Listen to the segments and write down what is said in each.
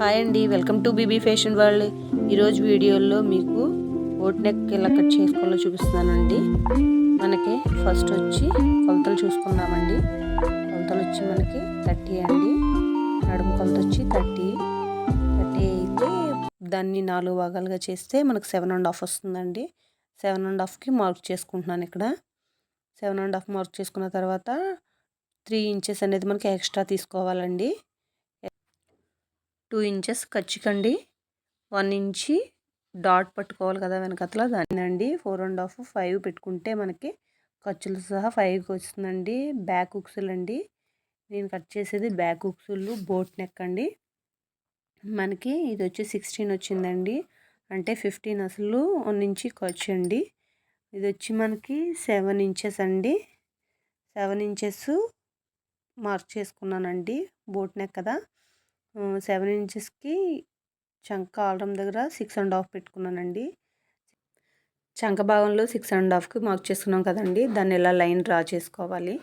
Hi అండి welcome to BB fashion world. ఈరోజు వీడియోలో మీకు ఓట్ నెక్ ఎలా కట్ చేసుకోవాలో చూపిస్తున్నానండి. మనకి ఫస్ట్ వచ్చి కొలతలు చూసుకుందామండి. కొలతలు వచ్చి మనకి థర్టీ అండి. నడుము కొలత వచ్చి థర్టీ. థర్టీ అయితే దాన్ని నాలుగు భాగాలుగా చేస్తే మనకు సెవెన్ అండ్ హాఫ్ వస్తుందండి. సెవెన్ అండ్ హాఫ్కి మార్క్ చేసుకుంటున్నాను ఇక్కడ. సెవెన్ అండ్ హాఫ్ మార్క్ చేసుకున్న తర్వాత త్రీ ఇంచెస్ అనేది మనకి ఎక్స్ట్రా తీసుకోవాలండి. టూ ఇంచెస్ ఖర్చుకండి వన్ ఇంచి డాట్ పట్టుకోవాలి కదా వెనకతల. దానినండి ఫోర్ అండ్ హాఫ్ ఫైవ్ పెట్టుకుంటే మనకి ఖర్చులు సహా ఫైవ్కి వస్తుందండి. బ్యాక్ ఉక్సులు అండి నేను కట్ చేసేది బ్యాక్ ఉక్సులు బోట్ నెక్ అండి మనకి ఇది వచ్చి సిక్స్టీన్ వచ్చిందండి. అంటే ఫిఫ్టీన్ అసలు వన్ ఇంచి ఖర్చు అండి ఇది వచ్చి మనకి సెవెన్ ఇంచెస్ అండి. సెవెన్ ఇంచెస్ మార్క్ చేసుకున్నానండి బోట్ నెక్ కదా. సెవెన్ ఇంచెస్కి చంక ఆల్రమ్ దగ్గర సిక్స్ అండ్ హాఫ్ పెట్టుకున్నానండి. చంక భాగంలో సిక్స్ అండ్ హాఫ్కి మార్క్ చేసుకున్నాం కదండి దాన్ని ఇలా లైన్ డ్రా చేసుకోవాలి?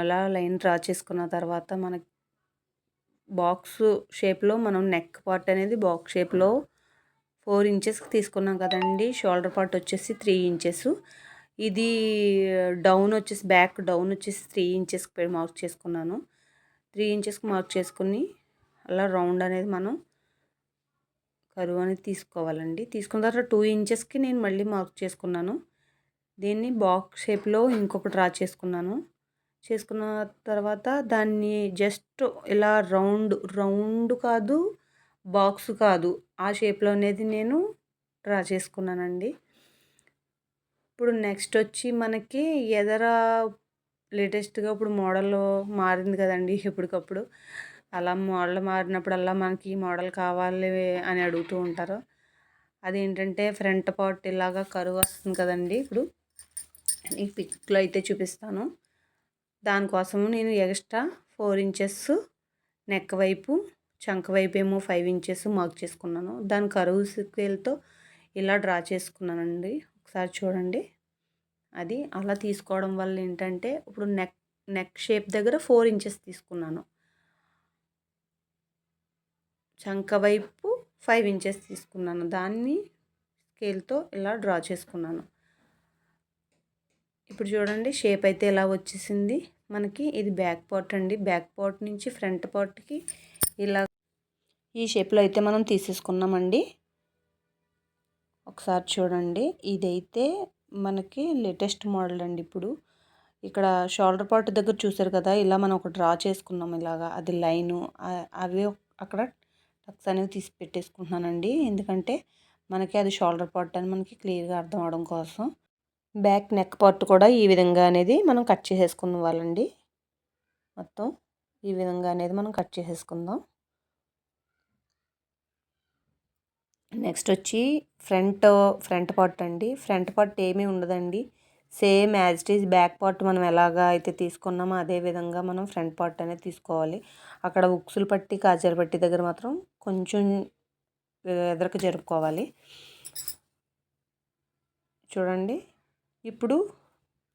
అలా లైన్ డ్రా చేసుకున్న తర్వాత మనకి బాక్స్ షేప్లో మనం నెక్ పార్ట్ అనేది బాక్స్ షేప్లో ఫోర్ ఇంచెస్కి తీసుకున్నాం కదండి షోల్డర్ పార్ట్ వచ్చేసి త్రీ ఇంచెస్. ఇది డౌన్ వచ్చేసి బ్యాక్ డౌన్ వచ్చేసి త్రీ ఇంచెస్కి మార్క్ చేసుకున్నాను. త్రీ ఇంచెస్కి మార్క్ చేసుకుని అలా రౌండ్ అనేది మనం కరువు అనేది తీసుకోవాలండి. తీసుకున్న తర్వాత టూ ఇంచెస్కి నేను మళ్ళీ మార్క్ చేసుకున్నాను. దీన్ని బాక్స్ షేప్లో ఇంకొక డ్రా చేసుకున్నాను. చేసుకున్న తర్వాత దాన్ని జస్ట్ ఇలా రౌండ్ రౌండ్ కాదు బాక్స్ కాదు ఆ షేప్లో అనేది నేను డ్రా చేసుకున్నానండి. ఇప్పుడు నెక్స్ట్ వచ్చి మనకి ఎదర లేటెస్ట్గా ఇప్పుడు మోడల్ మారింది కదండి ఎప్పటికప్పుడు. అలా మోడల్ మారినప్పుడల్లా మనకి ఈ మోడల్ కావాలి అని అడుగుతూ ఉంటారు. అదేంటంటే ఫ్రంట్ పార్ట్ ఇలాగా కరువు వస్తుంది కదండి ఇప్పుడు. ఈ పిక్లో అయితే చూపిస్తాను. దానికోసము నేను ఎక్స్ట్రా ఫోర్ ఇంచెస్ నెక్ వైపు చంక వైపు ఏమో ఫైవ్ ఇంచెస్ మార్క్ చేసుకున్నాను. దాని కరువు స్కేల్తో ఇలా డ్రా చేసుకున్నానండి. ఒకసారి చూడండి. అది అలా తీసుకోవడం వల్ల ఏంటంటే ఇప్పుడు నెక్ నెక్ షేప్ దగ్గర ఫోర్ ఇంచెస్ తీసుకున్నాను. చంక వైపు ఫైవ్ ఇంచెస్ తీసుకున్నాను. దాన్ని స్కేల్తో ఇలా డ్రా చేసుకున్నాను. ఇప్పుడు చూడండి షేప్ అయితే ఇలా వచ్చేసింది? మనకి ఇది బ్యాక్ పార్ట్ అండి. బ్యాక్ పార్ట్ నుంచి ఫ్రంట్ పార్ట్కి ఇలా ఈ షేప్లో అయితే మనం తీసేసుకున్నామండి. ఒకసారి చూడండి. ఇదైతే మనకి లేటెస్ట్ మోడల్ అండి ఇప్పుడు. ఇక్కడ షోల్డర్ పార్ట్ దగ్గర చూసారు కదా? ఇలా మనం ఒక డ్రా చేసుకున్నాం ఇలాగా. అది లైను అవి అక్కడ టక్స్ అనేవి తీసి పెట్టేసుకుంటున్నానండి. ఎందుకంటే మనకి అది షోల్డర్ పార్ట్ అని మనకి క్లియర్గా అర్థం అవడం కోసం. బ్యాక్ నెక్ పార్ట్ కూడా ఈ విధంగా అనేది మనం కట్ చేసేసుకున్న వాళ్ళండి. మొత్తం ఈ విధంగా అనేది మనం కట్ చేసేసుకుందాం. నెక్స్ట్ వచ్చి ఫ్రంట్ ఫ్రంట్ పార్ట్ అండి. ఫ్రంట్ పార్ట్ ఏమీ ఉండదండి. Same as it is back part మనం ఎలాగా అయితే తీసుకున్నామో అదే విధంగా మనం ఫ్రంట్ పార్ట్ అనేది తీసుకోవాలి. అక్కడ ఉక్సులు పట్టి కాజల పట్టి దగ్గర మాత్రం కొంచెం ఎదరకు జరుపుకోవాలి. చూడండి. ఇప్పుడు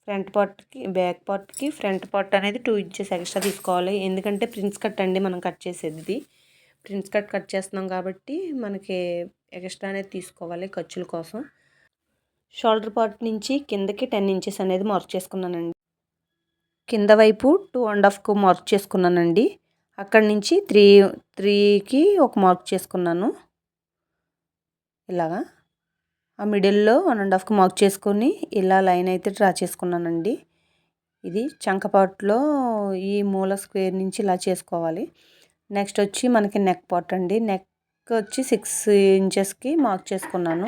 ఫ్రంట్ పార్ట్కి బ్యాక్ పార్ట్కి ఫ్రంట్ పార్ట్ అనేది టూ ఇంచెస్ ఎక్స్ట్రా తీసుకోవాలి. ఎందుకంటే ప్రిన్స్ కట్ అండి మనం కట్ చేసేది. ప్రిన్స్ కట్ కట్ చేస్తున్నాం కాబట్టి మనకి ఎక్స్ట్రా అనేది తీసుకోవాలి ఖర్చుల కోసం. షోల్డర్ పార్ట్ నుంచి కిందకి టెన్ ఇంచెస్ అనేది మార్క్ చేసుకున్నానండి. కింద వైపు టూ అండ్ హాఫ్కు మార్క్ చేసుకున్నానండి. అక్కడి నుంచి త్రీ త్రీకి ఒక మార్క్ చేసుకున్నాను. ఇలాగా. ఆ మిడిల్లో వన్ అండ్ హాఫ్కి మార్క్ చేసుకొని ఇలా లైన్ అయితే డ్రా చేసుకున్నానండి. ఇది చంకపాట్లో ఈ మూల స్క్వేర్ నుంచి ఇలా చేసుకోవాలి. నెక్స్ట్ వచ్చి మనకి నెక్ పార్ట్ అండి. నెక్ వచ్చి సిక్స్ ఇంచెస్కి మార్క్ చేసుకున్నాను.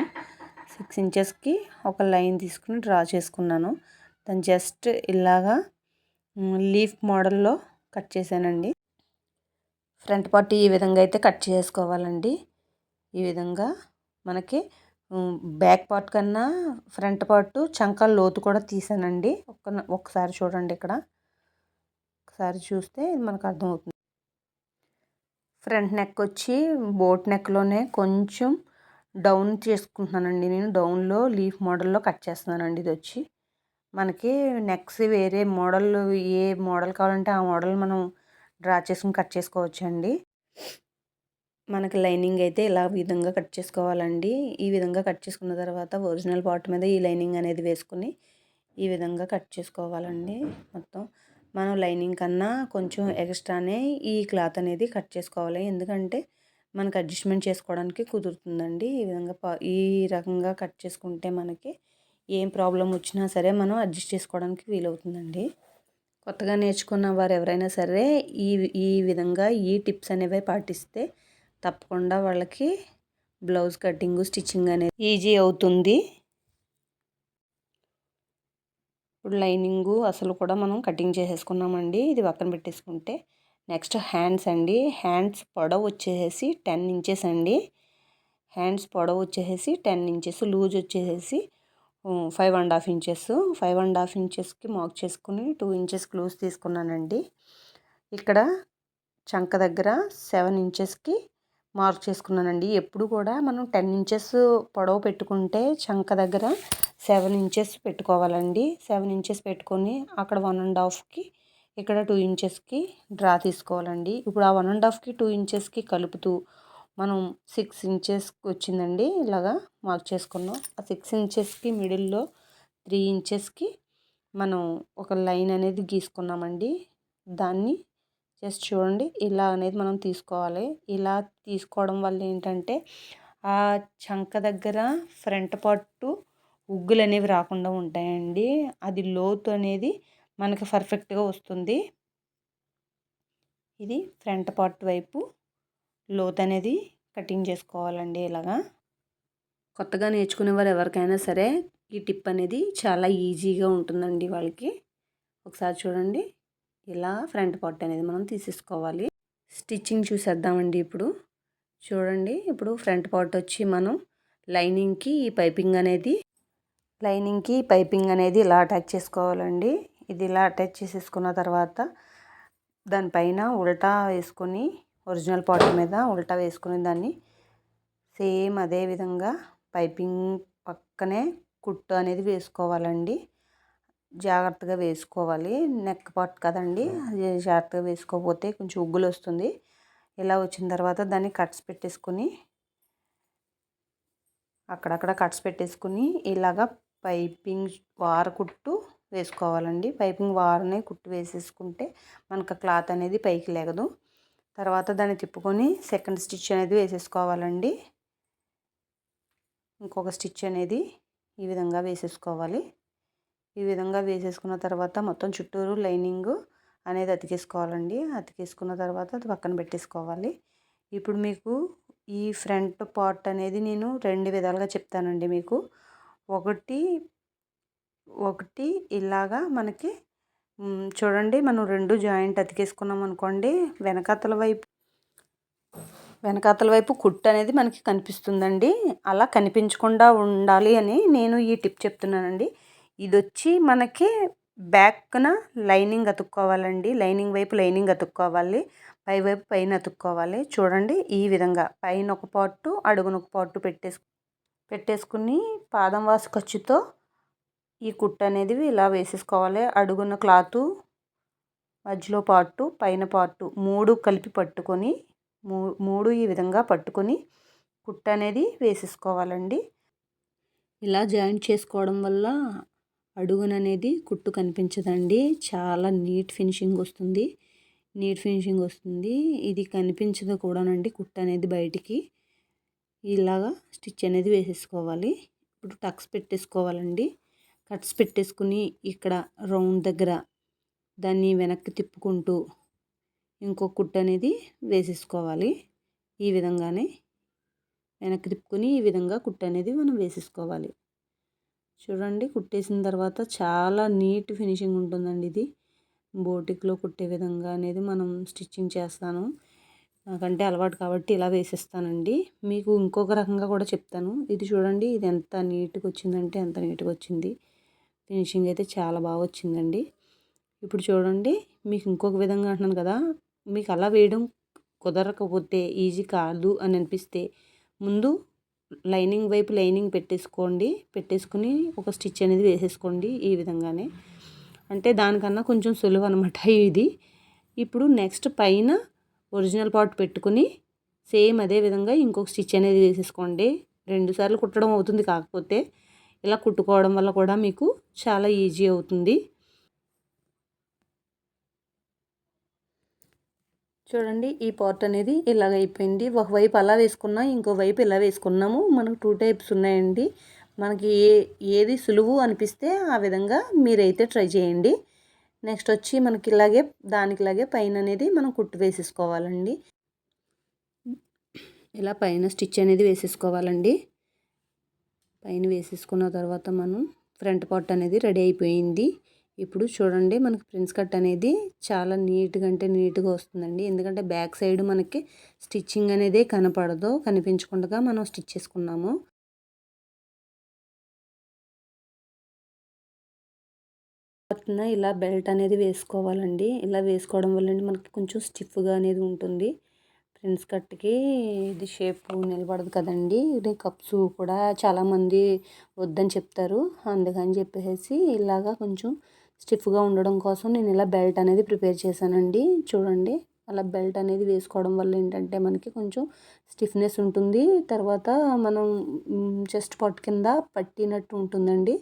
సిక్స్ ఇంచెస్కి ఒక లైన్ తీసుకుని డ్రా చేసుకున్నాను. దాన్ని జస్ట్ ఇలాగా లీఫ్ మోడల్లో కట్ చేశానండి. ఫ్రంట్ పార్ట్ ఈ విధంగా అయితే కట్ చేసుకోవాలండి. ఈ విధంగా మనకి బ్యాక్ పార్ట్ కన్నా ఫ్రంట్ పార్ట్ చంకల లోతు కూడా తీసానండి. ఒక ఒకసారి చూడండి ఇక్కడ. ఒకసారి చూస్తే మనకు అర్థమవుతుంది. ఫ్రంట్ నెక్ వచ్చి బోట్ నెక్లోనే కొంచెం డౌన్ చేసుకుంటున్నానండి. నేను డౌన్లో లీఫ్ మోడల్లో కట్ చేస్తున్నానండి ఇది వచ్చి మనకి నెక్స్ట్ వేరే మోడల్ ఏ మోడల్ కావాలంటే ఆ మోడల్ మనం డ్రా చేసుకుని కట్ చేసుకోవచ్చు అండి మనకి లైనింగ్ అయితే ఇలా విధంగా కట్ చేసుకోవాలండి. ఈ విధంగా కట్ చేసుకున్న తర్వాత ఒరిజినల్ పార్ట్ మీద ఈ లైనింగ్ అనేది వేసుకుని ఈ విధంగా కట్ చేసుకోవాలండి మొత్తం. మనం లైనింగ్ కన్నా కొంచెం ఎక్స్ట్రానే ఈ క్లాత్ అనేది కట్ చేసుకోవాలి. ఎందుకంటే మనకు అడ్జస్ట్మెంట్ చేసుకోవడానికి కుదురుతుందండి. ఈ విధంగా ఈ రకంగా కట్ చేసుకుంటే మనకి ఏం ప్రాబ్లం వచ్చినా సరే మనం అడ్జస్ట్ చేసుకోవడానికి వీలవుతుందండి. కొత్తగా నేర్చుకున్న వారు ఎవరైనా సరే ఈ ఈ విధంగా ఈ టిప్స్ అనేవి పాటిస్తే తప్పకుండా వాళ్ళకి బ్లౌజ్ కటింగ్ స్టిచ్చింగ్ అనేది ఈజీ అవుతుంది. ఇప్పుడు లైనింగు అసలు కూడా మనం కటింగ్ చేసేసుకున్నామండి. ఇది పక్కన పెట్టేసుకుంటే నెక్స్ట్ హ్యాండ్స్ అండి. హ్యాండ్స్ పొడవు వచ్చేసి టెన్ ఇంచెస్ అండి. హ్యాండ్స్ పొడవు వచ్చేసి టెన్ ఇంచెస్ లూజ్ వచ్చేసి five and half inches. Five and half ఇంచెస్కి మార్క్ చేసుకుని టూ ఇంచెస్ క్లూజ్ తీసుకున్నానండి. ఇక్కడ చంక దగ్గర సెవెన్ ఇంచెస్కి మార్క్ చేసుకున్నానండి. ఎప్పుడు కూడా మనం టెన్ ఇంచెస్ పొడవు పెట్టుకుంటే చంక దగ్గర సెవెన్ ఇంచెస్ పెట్టుకోవాలండి. సెవెన్ ఇంచెస్ పెట్టుకొని అక్కడ వన్ అండ్ హాఫ్కి ఇక్కడ టూ ఇంచెస్కి డ్రా తీసుకోవాలండి. ఇప్పుడు ఆ వన్ అండ్ హాఫ్కి టూ ఇంచెస్కి కలుపుతూ మనం సిక్స్ ఇంచెస్కి వచ్చిందండి. ఇలాగా మార్క్ చేసుకున్నాం. ఆ సిక్స్ ఇంచెస్కి మిడిల్లో త్రీ ఇంచెస్కి మనం ఒక లైన్ అనేది గీసుకున్నామండి. దాన్ని జస్ట్ చూడండి. ఇలా అనేది మనం తీసుకోవాలి. ఇలా తీసుకోవడం వల్ల ఏంటంటే ఆ చంక దగ్గర ఫ్రంట్ పట్టు ఉగ్గులు అనేవి రాకుండా ఉంటాయండి. అది లోతు అనేది మనకి పర్ఫెక్ట్గా వస్తుంది. ఇది ఫ్రంట్ పార్ట్ వైపు లోత్ అనేది కటింగ్ చేసుకోవాలండి ఇలాగా. కొత్తగా నేర్చుకునే వారు ఎవరికైనా సరే ఈ టిప్ అనేది చాలా ఈజీగా ఉంటుందండి వాళ్ళకి. ఒకసారి చూడండి. ఇలా ఫ్రంట్ పార్ట్ అనేది మనం తీసేసుకోవాలి. స్టిచ్చింగ్ చూసేద్దామండి ఇప్పుడు. చూడండి. ఇప్పుడు ఫ్రంట్ పార్ట్ వచ్చి మనం లైనింగ్కి ఈ పైపింగ్ అనేది లైనింగ్కి పైపింగ్ అనేది ఇలా అటాచ్ చేసుకోవాలండి. ఇది ఇలా అటాచ్ చేసేసుకున్న తర్వాత దానిపైన ఉల్టా వేసుకొని ఒరిజినల్ పాట్ మీద ఉల్టా వేసుకుని దాన్ని సేమ్ అదే విధంగా పైపింగ్ పక్కనే కుట్టు అనేది వేసుకోవాలండి. జాగ్రత్తగా వేసుకోవాలి. నెక్ పాట్ కదండి జాగ్రత్తగా వేసుకోకపోతే కొంచెం ఉగ్గులు వస్తుంది. ఇలా వచ్చిన తర్వాత దాన్ని కట్స్ పెట్టేసుకుని అక్కడక్కడ కట్స్ పెట్టేసుకుని ఇలాగా పైపింగ్ వార కుట్టు వేసుకోవాలండి. పైపింగ్ వారనే కుట్టు వేసేసుకుంటే మనకు క్లాత్ అనేది పైకి లేగదు. తర్వాత దాన్ని తిప్పుకొని సెకండ్ స్టిచ్ అనేది వేసేసుకోవాలండి. ఇంకొక స్టిచ్ అనేది ఈ విధంగా వేసేసుకోవాలి. ఈ విధంగా వేసేసుకున్న తర్వాత మొత్తం చుట్టూరు లైనింగ్ అనేది అతికేసుకోవాలండి. అతికేసుకున్న తర్వాత అది పక్కన పెట్టేసుకోవాలి. ఇప్పుడు మీకు ఈ ఫ్రంట్ పార్ట్ అనేది నేను రెండు విధాలుగా చెప్తానండి మీకు. ఒకటి ఒకటి ఇలాగా మనకి చూడండి మనం రెండు జాయింట్ అతికేసుకున్నాం అనుకోండి వెనకాతల వైపు వెనకాతల వైపు కుట్టు అనేది మనకి కనిపిస్తుందండి. అలా కనిపించకుండా ఉండాలి అని నేను ఈ టిప్ చెప్తున్నానండి. ఇది వచ్చి మనకి బ్యాక్న లైనింగ్ అతుక్కోవాలండి. లైనింగ్ వైపు లైనింగ్ అతుక్కోవాలి పై వైపు పైన అతుక్కోవాలి. చూడండి ఈ విధంగా పైన ఒక పాటు అడుగున ఒక పాటు పెట్టేసు పెట్టేసుకుని పాదం వాసు ఖర్చుతో ఈ కుట్టు అనేది ఇలా వేసేసుకోవాలి. అడుగున క్లాతు మధ్యలో పార్టు పైన పార్టు మూడు కలిపి పట్టుకొని మూడు ఈ విధంగా పట్టుకొని కుట్ట అనేది వేసేసుకోవాలండి. ఇలా జాయింట్ చేసుకోవడం వల్ల అడుగున అనేది కుట్టు కనిపించదండి. చాలా నీట్ ఫినిషింగ్ వస్తుంది. నీట్ ఫినిషింగ్ వస్తుంది. ఇది కనిపించదు కూడానండి కుట్టు అనేది బయటికి. ఇలాగా స్టిచ్ అనేది వేసేసుకోవాలి. ఇప్పుడు టక్స్ పెట్టేసుకోవాలండి. కట్స్ పెట్టేసుకుని ఇక్కడ రౌండ్ దగ్గర దాన్ని వెనక్కి తిప్పుకుంటూ ఇంకో కుట్టు అనేది వేసేసుకోవాలి. ఈ విధంగానే వెనక్కి తిప్పుకొని ఈ విధంగా కుట్టు అనేది మనం వేసేసుకోవాలి. చూడండి కుట్టేసిన తర్వాత చాలా నీట్ ఫినిషింగ్ ఉంటుందండి ఇది. బోటిక్లో కుట్టే విధంగా అనేది మనం స్టిచ్చింగ్ చేస్తాను. నాకంటే అలవాటు కాబట్టి ఇలా వేసేస్తానండి. మీకు ఇంకొక రకంగా కూడా చెప్తాను. ఇది చూడండి ఇది ఎంత నీట్గా వచ్చిందంటే ఎంత నీట్గా వచ్చింది. ఫినిషింగ్ అయితే చాలా బాగా వచ్చిందండి. ఇప్పుడు చూడండి మీకు ఇంకొక విధంగా అంటున్నాను కదా మీకు అలా వేయడం కుదరకపోతే ఈజీ కాదు అని అనిపిస్తే ముందు లైనింగ్ వైపు లైనింగ్ పెట్టేసుకోండి. పెట్టేసుకుని ఒక స్టిచ్ అనేది వేసేసుకోండి ఈ విధంగానే. అంటే దానికన్నా కొంచెం సులువు అనమాట ఇది. ఇప్పుడు నెక్స్ట్ పైన ఒరిజినల్ పార్ట్ పెట్టుకుని సేమ్ అదే విధంగా ఇంకొక స్టిచ్ అనేది వేసేసుకోండి. రెండుసార్లు కుట్టడం అవుతుంది కాకపోతే ఇలా కుట్టుకోవడం వల్ల కూడా మీకు చాలా ఈజీ అవుతుంది. చూడండి ఈ పార్ట్ అనేది ఇలాగ అయిపోయింది. ఒకవైపు అలా వేసుకున్నా ఇంకో వైపు ఇలా వేసుకున్నాము. మనకు టూ టైప్స్ ఉన్నాయండి. మనకి ఏ ఏది సులువు అనిపిస్తే ఆ విధంగా మీరైతే ట్రై చేయండి. నెక్స్ట్ వచ్చి మనకి ఇలాగే దానికిలాగే పైన అనేది మనం కుట్టు వేసేసుకోవాలండి. ఇలా పైన స్టిచ్ అనేది వేసేసుకోవాలండి. పైన వేసేసుకున్న తర్వాత మనం ఫ్రంట్ పార్ట్ అనేది రెడీ అయిపోయింది. ఇప్పుడు చూడండి మనకి ప్రిన్స్ కట్ అనేది చాలా నీట్గా అంటే నీట్గా వస్తుందండి. ఎందుకంటే బ్యాక్ సైడ్ మనకి స్టిచ్చింగ్ అనేది కనపడదు. కనిపించకుండా మనం స్టిచ్ చేసుకున్నాము. ఇలా బెల్ట్ అనేది వేసుకోవాలండి. ఇలా వేసుకోవడం వల్ల మనకి కొంచెం స్టిఫ్గా అనేది ఉంటుంది. ప్రిన్స్ కట్కి ఇది షేప్ నిలబడదు కదండి. ఇది కప్స్ కూడా చాలామంది వద్దని చెప్తారు. అందుకని చెప్పేసి ఇలాగా కొంచెం స్టిఫ్గా ఉండడం కోసం నేను ఇలా బెల్ట్ అనేది ప్రిపేర్ చేశానండి. చూడండి అలా బెల్ట్ అనేది వేసుకోవడం వల్ల ఏంటంటే మనకి కొంచెం స్టిఫ్నెస్ ఉంటుంది. తర్వాత మనం చెస్ట్ పట్టు కింద పట్టినట్టు ఉంటుందండి.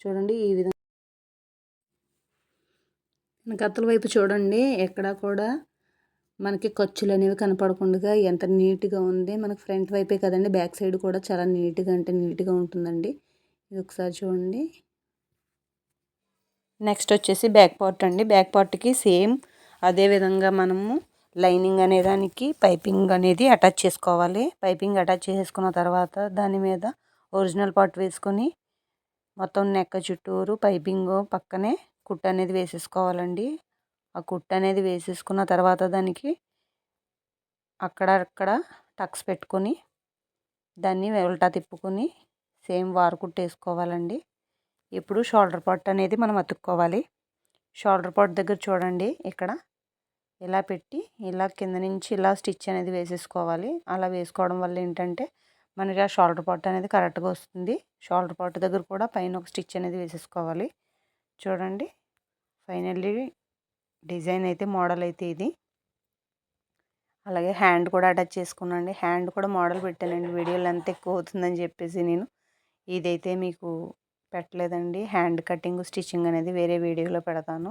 చూడండి ఈ విధంగా. కత్తల వైపు చూడండి ఎక్కడా కూడా మనకి ఖర్చులు అనేవి కనపడకుండా ఎంత నీట్గా ఉంది. మనకి ఫ్రంట్ వైపే కదండి. బ్యాక్ సైడ్ కూడా చాలా నీట్గా అంటే నీట్గా ఉంటుందండి. ఇది ఒకసారి చూడండి. నెక్స్ట్ వచ్చేసి బ్యాక్ పార్ట్ అండి. బ్యాక్ పార్ట్కి సేమ్ అదే విధంగా మనము లైనింగ్ అనే దానికి పైపింగ్ అనేది అటాచ్ చేసుకోవాలి. పైపింగ్ అటాచ్ చేసుకున్న తర్వాత దాని మీద ఒరిజినల్ పార్ట్ వేసుకొని మొత్తం నెక్క చుట్టూరు పైపింగ్ పక్కనే కుట్ట అనేది వేసేసుకోవాలండి. ఆ కుట్టు అనేది వేసేసుకున్న తర్వాత దానికి అక్కడక్కడ టక్స్ పెట్టుకొని దాన్ని ఉల్టా తిప్పుకొని సేమ్ వారు కుట్టేసుకోవాలండి. ఇప్పుడు షోల్డర్ పార్ట్ అనేది మనం అతుక్కోవాలి. షోల్డర్ పార్ట్ దగ్గర చూడండి ఇక్కడ. ఇలా పెట్టి ఇలా కింద నుంచి ఇలా స్టిచ్ అనేది వేసేసుకోవాలి. అలా వేసుకోవడం వల్ల ఏంటంటే మనకి ఆ షోల్డర్ పార్ట్ అనేది కరెక్ట్గా వస్తుంది. షోల్డర్ పార్ట్ దగ్గర కూడా పైన ఒక స్టిచ్ అనేది వేసేసుకోవాలి. చూడండి. ఫైనల్లీ డిజైన్ అయితే మోడల్ అయితే ఇది. అలాగే హ్యాండ్ కూడా అటాచ్ చేసుకున్నాండి హ్యాండ్ కూడా మోడల్ పెట్టానండి. వీడియో లెంత్ ఎక్కువ అవుతుందని చెప్పేసి నేను ఇదైతే మీకు పెట్టలేదండి. హ్యాండ్ కటింగ్ స్టిచ్చింగ్ అనేది వేరే వీడియోలో పెడతాను.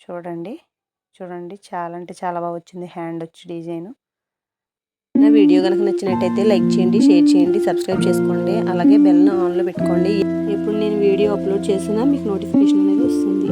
చూడండి. చూడండి. చాలా అంటే చాలా బాగా వచ్చింది హ్యాండ్ వచ్చి డిజైన్. నా వీడియో కనుక నచ్చినట్టయితే లైక్ చేయండి షేర్ చేయండి సబ్స్క్రైబ్ చేసుకోండి. అలాగే బెల్ను ఆన్లో పెట్టుకోండి. ఎప్పుడు నేను వీడియో అప్లోడ్ చేసినా మీకు నోటిఫికేషన్ అనేది వస్తుంది.